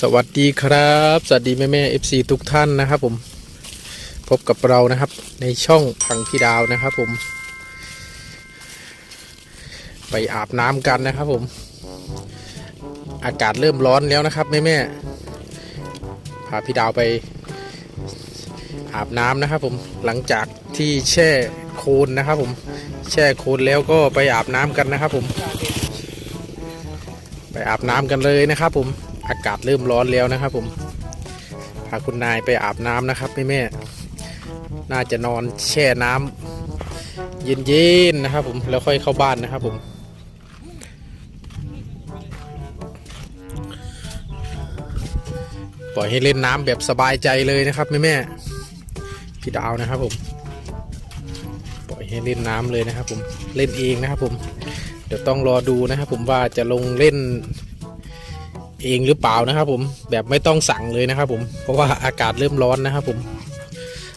สวัสดีครับ สวัสดีแม่แม่เอฟซีทุกท่านนะครับผม พบกับเรานะครับในช่องพังพี่ดาวนะครับผม ไปอาบน้ำกันนะครับผม อากาศเริ่มร้อนแล้วนะครับแม่แม่พาพี่ดาวไปอาบน้ำนะครับผมหลังจากที่แช่โคลนนะครับผม แช่โคลนแล้วก็ไปอาบน้ำกันนะครับผม ไปอาบน้ำกันเลยนะครับ ผมอากาศเริ่มร้อนแล้วนะครับ ผมพาคุณนายไปอาบน้ำนะครับแม่แม่น่าจะนอนแช่น้ำเย็นๆนะครับ ผมแล้วค่อยเข้าบ้านนะครับ ผมปล่อยให้เล่นน้ำแบบสบายใจเลยนะครับแม่แม่พี่ดาวนะครับ ผม ปล่อยให้เล่นน้ำเลยนะครับ ผมเล่นเองนะครับ ผม เดี๋ยวต้องรอดูนะครับผมว่าจะลงเล่นเองหรือเปล่านะครับ ผมแบบไม่ต้องสั่งเลยนะครับ ผมเพราะว่าอากาศเริ่มร้อนนะครับ ผม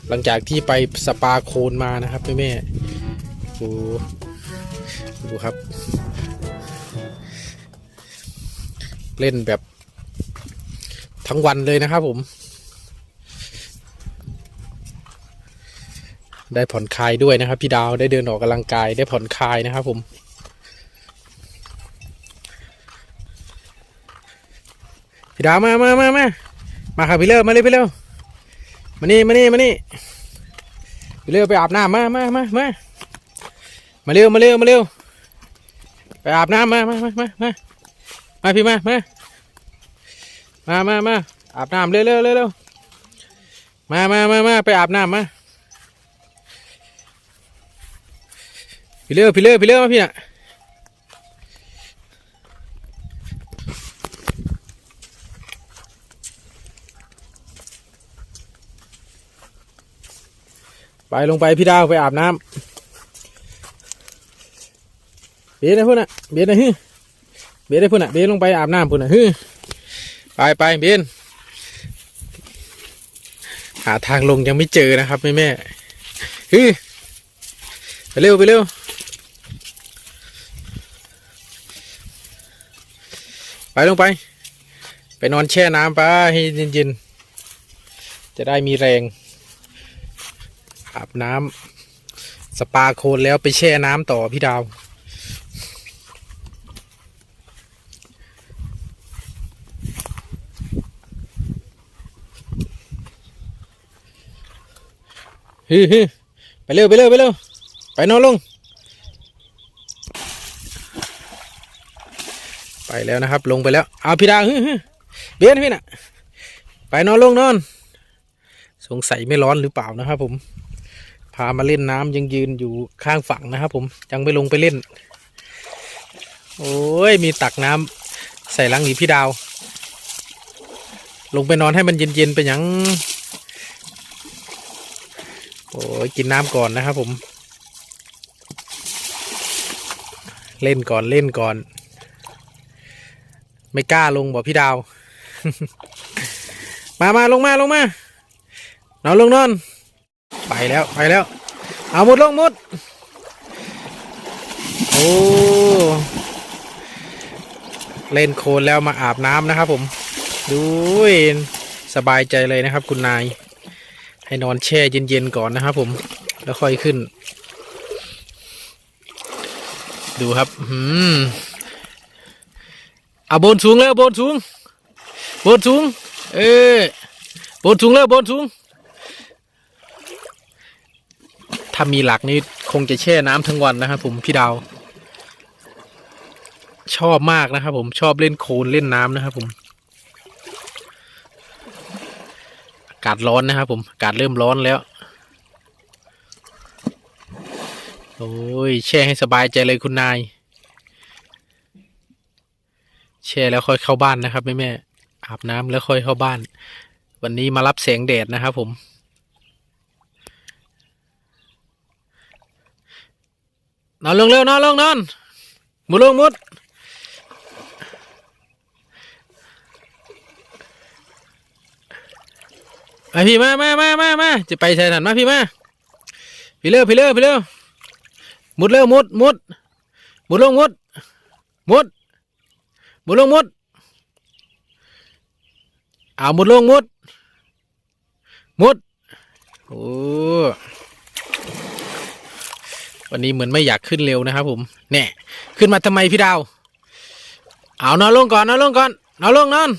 หลังจากที่ไปสปาโคลนมานะครับแม่แม่ดูดูครับ เล่นแบบทั้งวันเลยนะครับ ผม ได้ผ่อนคลายด้วยนะครับ พี่ดาวได้เดินออกกำลังกายได้ผ่อนคลายนะครับ ผม พี่ดาวมามามามามาครับพี่เลิวมาเลยพี่เลิวมานี่มานี่มานี่พี่เลิวไปอาบน้ำมามามามามาเร็วมาเร็วมาเร็วไปอาบน้ำมามามามามามาพี่มามามามามาอาบน้ำเร็วเร็วเร็วเร็วมามามามาไปอาบน้ำมาพี่เร็วพี่เร็วพี่เร็วมาพี่น่ะ ไปลงไปพี่ดาวไปอาบน้ำเบียดนะพุ่นน่ะเบียดนะฮึเบียดได้พุ่นน่ะเบียดลงไปอาบน้ำพุ่นน่ะฮึไปไปเบนหาทางลงยังไม่เจอนะครับแม่แม่ฮึไปเร็วไปเร็วไปลงไป ไปนอนแช่น้ำไปให้เย็นๆจะได้มีแรง อาบน้ำสปาโคนแล้วไปแช่น้ำต่อพี่ดาว ฮึฮึไปเร็วไปเร็วไปเร็วไปนอนลง ไปแล้วนะครับ ลงไปแล้ว เอาพี่ดาวฮึฮึเบียนพี่น่ะ ไปนอนลงนอน สงสัยไม่ร้อนหรือเปล่านะครับผมามาเล่นน้ำยังยืนอยู่ข้างฝั่งนะครับ ผมยังไม่ลงไปเล่น โอ้ยมีตักน้ำใส่ลังหนีพี่ดาว ลงไปนอนให้มันเย็นๆไปยังโอ้ยกินน้ำก่อนนะครับผม เล่นก่อนเล่นก่อน ไม่กล้าลงบอกพี่ดาว มามาลงมาลงมานอนลงนอน ไปแล้วไปแล้ว เอามุดลงมุดโอ้เล่นโคลนแล้วมาอาบน้ำนะครับ ผมดูสบายใจเลยนะครับ คุณนาย ให้นอนแช่เย็นๆก่อนนะครับ ผมแล้วค่อยขึ้น ดูครับอืมเอาบนสูงแล้วบนสูงบนสูง เออบนสูงแล้วบนสูง ถ้ามีหลักนี่คงจะแช่น้ำทั้งวันนะครับผมพี่ดาว ชอบมากนะครับผมชอบเล่นโคลนเล่นน้ำนะครับผม อากาศร้อนนะครับผมอากาศเริ่มร้อนแล้ว โอ้ยแช่ให้สบายใจเลยคุณนาย แช่แล้วค่อยเข้าบ้านนะครับแม่แม่อาบน้ำแล้วค่อยเข้าบ้าน วันนี้มารับแสงแดดนะครับผม นอนลงเร็วนอนลงนอนมุดลงมุดมาพี่มามามามามาจะไปใส่ถันมาพี่มาพี่เร็วพี่เร็วพี่เร็วมุดเร็วมุดมุดมุดลงมุดมุดมุดลงมุดเอามุดลงมุดมุดโอ้ วันนี้เหมือนไม่อยากขึ้นเร็วนะครับผมแน่ขึ้นมาทำไมพี่ดาว เอานอนลงก่อนนอนลงก่อนนอนลงนอน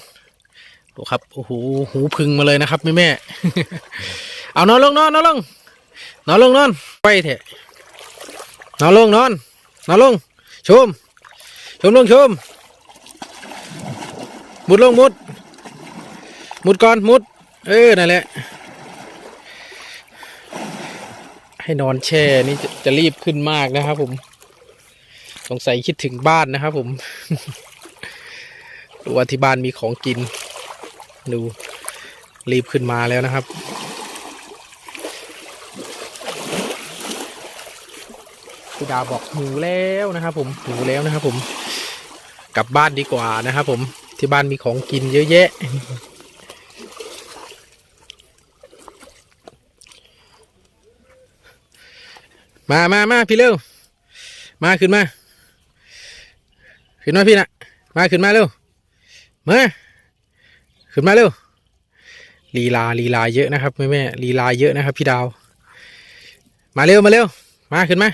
ดูครับโอ้โหหูพึงมาเลยนะครับแม่แม่เอานอนลงนอนนอนลงนอนลงนอนไปเถอะนอนลงนอนนอนลงชมชมลงชมมุดลงมุด มุดก่อนมุด เออนั่นแหละ ให้นอนแช่นี่จะจะรีบขึ้นมากนะครับผม สงสัยคิดถึงบ้านนะครับผม ดูว่าที่บ้านมีของกิน ดูรีบขึ้นมาแล้วนะครับพี่ดาบอกหิวแล้วนะครับ ผมหิวแล้วนะครับ ผม กลับบ้านดีกว่านะครับ ผมที่บ้านมีของกินเยอะแยะ มามามาพี่เร็ว มาขึ้นมา ขึ้นมาพี่นะมาขึ้นมาเร็ว มา ขึ้นมาเร็ว ลีลาลีลาเยอะนะครับแม่แม่ลีลาเยอะนะครับ พี่ดาว มาเร็วมาเร็ว มาขึ้นมา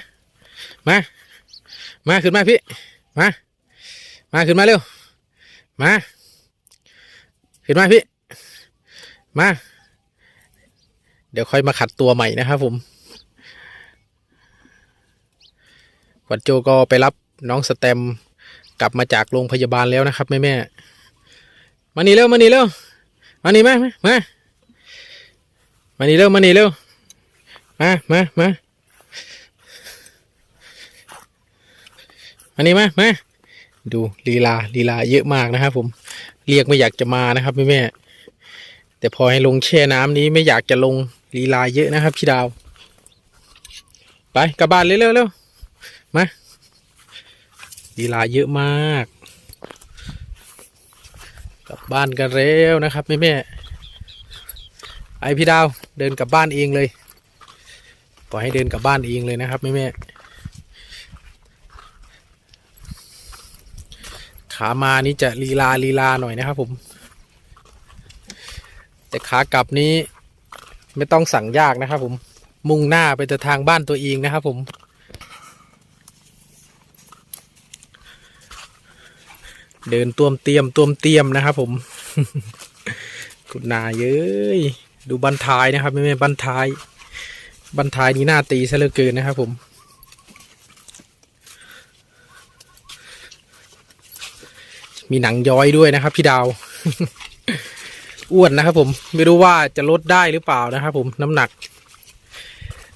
มา มาขึ้นมาพี่ มา มาขึ้นมาเร็ว มา ขึ้นมาพี่ มา เดี๋ยวค่อยมาขัดตัวใหม่นะครับผม วัดโจก็ไปรับน้องสแตมกลับมาจากโรงพยาบาลแล้วนะครับแม่แม่มานี่เร็วมานี่เร็วมานี่มามามามานี่เร็วมานี่เร็วมามามามานี่มามาดูลีลาลีลาเยอะมากนะครับ ผมเรียกไม่อยากจะมานะครับแม่แม่แต่พอให้ลงแช่น้ำนี้ไม่อยากจะลงลีลาเยอะนะครับพี่ดาว ไปกลับบ้านเร็วเร็วเร็ว มาลีลาเยอะมาก กลับบ้านกันเร็วนะครับแม่แม่ไอพี่ดาวเดินกลับบ้านเองเลยปล่อยให้เดินกลับบ้านเองเลยนะครับแม่แม่ขามานี่จะลีลาลีลาหน่อยนะครับผม แต่ขากลับนี้ไม่ต้องสั่งยากนะครับผมมุ่งหน้าไปแต่ทางบ้านตัวเองนะครับผม เดินตวมเตรียมตวมเตรียมนะครับผมคุณนายเย้ยดูบันทายนะครับไม่ไม่บันทาย บันทายนี่หน้าตีซะเหลือเกินนะครับผมมีหนังย้อยด้วยนะครับ พี่ดาว อ้วนนะครับ ผมไม่รู้ว่าจะลดได้หรือเปล่านะครับ ผมน้ำหนัก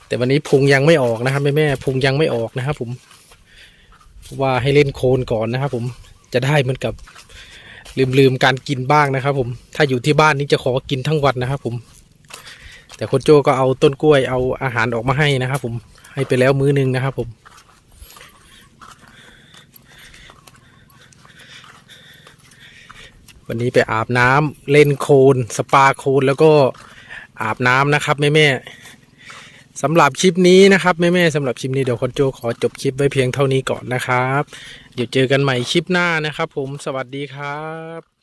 แต่วันนี้พุงยังไม่ออกนะครับแม่แม่พุงยังไม่ออกนะครับ ผมว่าให้เล่นโคลนก่อนนะครับ ผม จะได้เหมือนกับลืมลืมการกินบ้างนะครับ ผม ถ้าอยู่ที่บ้านนี่จะขอกินทั้งวันนะครับ ผม แต่คนโจก็เอาต้นกล้วยเอาอาหารออกมาให้นะครับผมให้ไปแล้วมื้อนึงนะครับ ผม วันนี้ไปอาบน้ำเล่นโคลนสปาโคลนแล้วก็อาบน้ำนะครับแม่แม่ สำหรับคลิปนี้นะครับแม่ๆสำหรับคลิปนี้เดี๋ยวคนโจขอจบคลิปไว้เพียงเท่านี้ก่อนนะครับ เดี๋ยวเจอกันใหม่คลิปหน้านะครับ ผมสวัสดีครับ